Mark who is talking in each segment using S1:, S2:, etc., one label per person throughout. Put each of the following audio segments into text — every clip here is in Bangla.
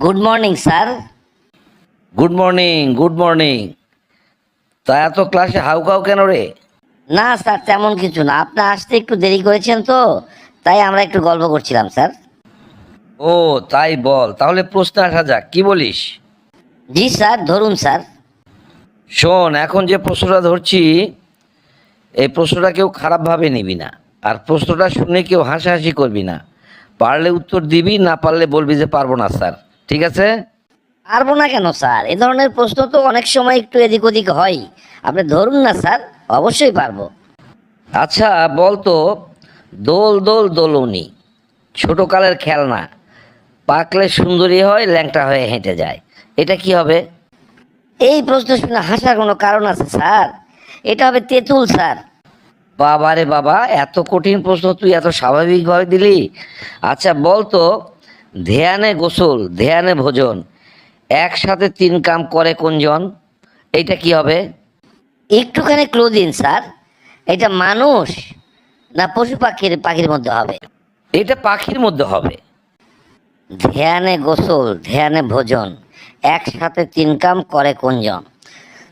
S1: Good morning sir
S2: good morning good morning তা এত ক্লাসে হাউকাউ কেন রে?
S1: না স্যার তেমন কিছু না। আপনি আসতে একটু দেরি করেছেন তো তাই আমরা একটু গল্প করছিলাম স্যার
S2: ও তাই বল। তাহলে প্রশ্ন আসা যাক কি বলিস?
S1: জি স্যার ধরুন স্যার
S2: শোন এখন যে প্রশ্নটা ধরছি এই প্রশ্নটা কেউ খারাপভাবে নিবি না। আর প্রশ্নটা শুনে কেউ হাসাহাসি করবি না। পারলে উত্তর দিবি না পারলে বলবি যে পারব না স্যার ঠিক আছে?
S1: পারব না কেন স্যার? এ ধরনের প্রশ্ন তো অনেক সময় একটু এদিক ওদিক হয়। আপনি ধরুন না স্যার অবশ্যই পারব।
S2: আচ্ছা বল তো দোল দোল দোলনি ছোটকালের খেলনা পাকলে সুন্দরী হয় ল্যাংটা হয়ে হেঁটে যায়। এটা কি হবে?
S1: এই প্রশ্ন শুনে হাসার কোনো কারণ আছে স্যার? এটা হবে তেঁতুল স্যার।
S2: বাবা রে বাবা এত কঠিন প্রশ্ন তুই এত স্বাভাবিকভাবে দিলি। আচ্ছা বল তো ধ্যানে গোসল ধ্যানে ভোজন। একসাথে তিন কাম করে কোনজন? এইটা কি হবে?
S1: একটুখানি ক্লু দিন স্যার এটা মানুষ না পশু পাখির পাখির মধ্যে হবে?
S2: এটা পাখির মধ্যে হবে।
S1: ধ্যানে গোসল ধ্যানে ভোজন। একসাথে তিন কাম করে কোনজন?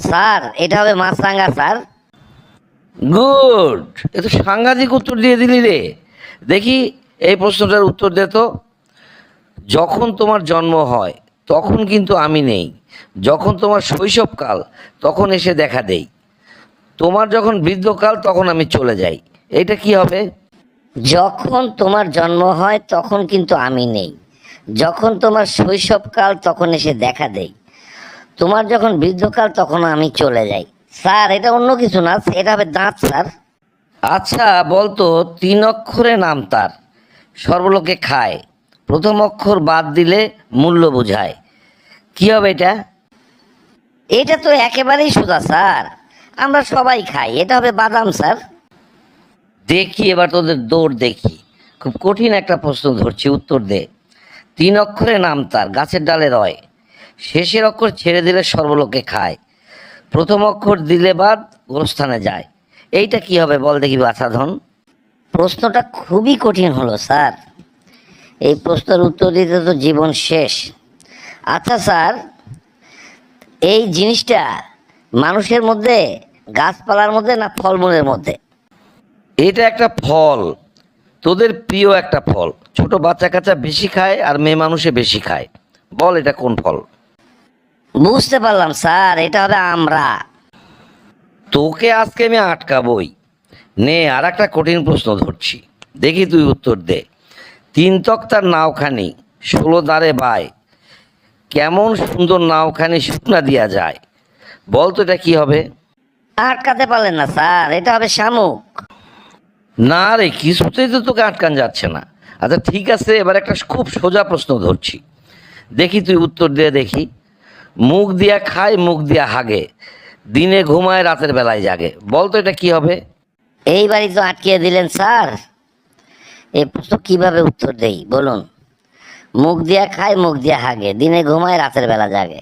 S1: স্যার এটা হবে মাছরাঙ্গা স্যার।
S2: গুড! এ তো সাংঘাতিক উত্তর দিয়ে দিলি রে। দেখি এই প্রশ্নটার উত্তর দে তো। যখন তোমার জন্ম হয় তখন কিন্তু আমি নেই। যখন তোমার শৈশবকাল তখন এসে দেখা দেই। তোমার যখন বৃদ্ধকাল তখন আমি চলে যাই। এটা কি হবে?
S1: যখন তোমার জন্ম হয় তখন কিন্তু আমি নেই। যখন তোমার শৈশবকাল তখন এসে দেখা দেই। তোমার যখন বৃদ্ধকাল তখন আমি চলে যাই। স্যার এটা অন্য কিছু না এটা হবে দাঁত স্যার।
S2: আচ্ছা বলতো তিন অক্ষরে নাম তার। সর্বলোকে খায়। প্রথম অক্ষর বাদ দিলে মূল্য বোঝায়। কি হবে এটা?
S1: এটা তো একেবারেই সোজা, স্যার। আমরা সবাই খাই। এটা হবে বাদাম, স্যার।
S2: দেখি এবার তোদের দৌড় দেখি। খুব কঠিন একটা প্রশ্ন ধরছি, উত্তর দে। তিন অক্ষরে নাম তার, গাছের ডালে রয়। শেষের অক্ষর ছেড়ে দিলে সর্বলোকে খায়। প্রথম অক্ষর দিলে বাদ, গোরস্থানে যায়। এইটা কি হবে বল দেখি, বাছাধন।
S1: প্রশ্নটা খুবই কঠিন হলো, স্যার। এই প্রশ্নের উত্তর দিতে তো জীবন শেষ। আচ্ছা স্যার এই জিনিসটা মানুষের মধ্যে গাছপালার মধ্যে না ফলমূলের মধ্যে?
S2: এটা একটা ফল। তোদের প্রিয় একটা ফল। ছোট বাচ্চা কাচ্চা বেশি খায় আর মেয়ে মানুষে বেশি খায়। বল এটা কোন ফল?
S1: বুঝতে পারলাম স্যার এটা হবে আমরা।
S2: তোকে আজকে আমি আটকাবই। নে আর একটা কঠিন প্রশ্ন ধরছি। দেখি তুই উত্তর দে। তিন তক্তার নাওখানি ষোলো দাঁড়ে বাই কেমন সুন্দর নাওখানি শুকনা দিয়া যায়। বল তো এটা কি হবে?
S1: আটকাতে পারলেন না স্যার এটা হবে শামুক।
S2: না রে কিছুতেই তো তোকে আটকান যাচ্ছে না। আচ্ছা ঠিক আছে এবার একটা খুব সোজা প্রশ্ন ধরছি। দেখি তুই উত্তর দিয়ে দেখি। মুখ দিয়া খায় মুখ দিয়া হাগে। দিনে ঘুমায় রাতের বেলায় জাগে। বল তো এটা কি হবে?
S1: এইবারই তো আটকিয়ে দিলেন স্যার। এই প্রশ্ন কীভাবে উত্তর দেই? বলুন। মুখ দিয়া খায়, মুখ দিয়া হাগে। দিনে ঘুমায়, রাতের বেলা জাগে।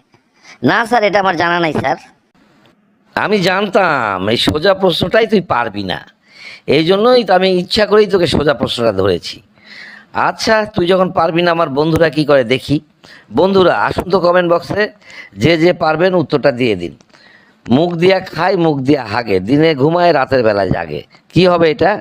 S1: না, স্যার, এটা আমার জানা নাই, স্যার।
S2: আমি জানতাম, এই সোজা প্রশ্নটাই তুই পারবি না। এই জন্যই তো আমি ইচ্ছা করেই তোকে সোজা প্রশ্নটা ধরেছি। আচ্ছা তুই যখন পারবি না, আমার বন্ধুরা কি করে দেখি? বন্ধুরা, আসুন তো কমেন্ট বক্সে যে যে পারবেন উত্তরটা দিয়ে দিন। মুখ দিয়া খায়, মুখ দিয়া হাগে। দিনে ঘুমায়, রাতের বেলায় জাগে। কি হবে এটা?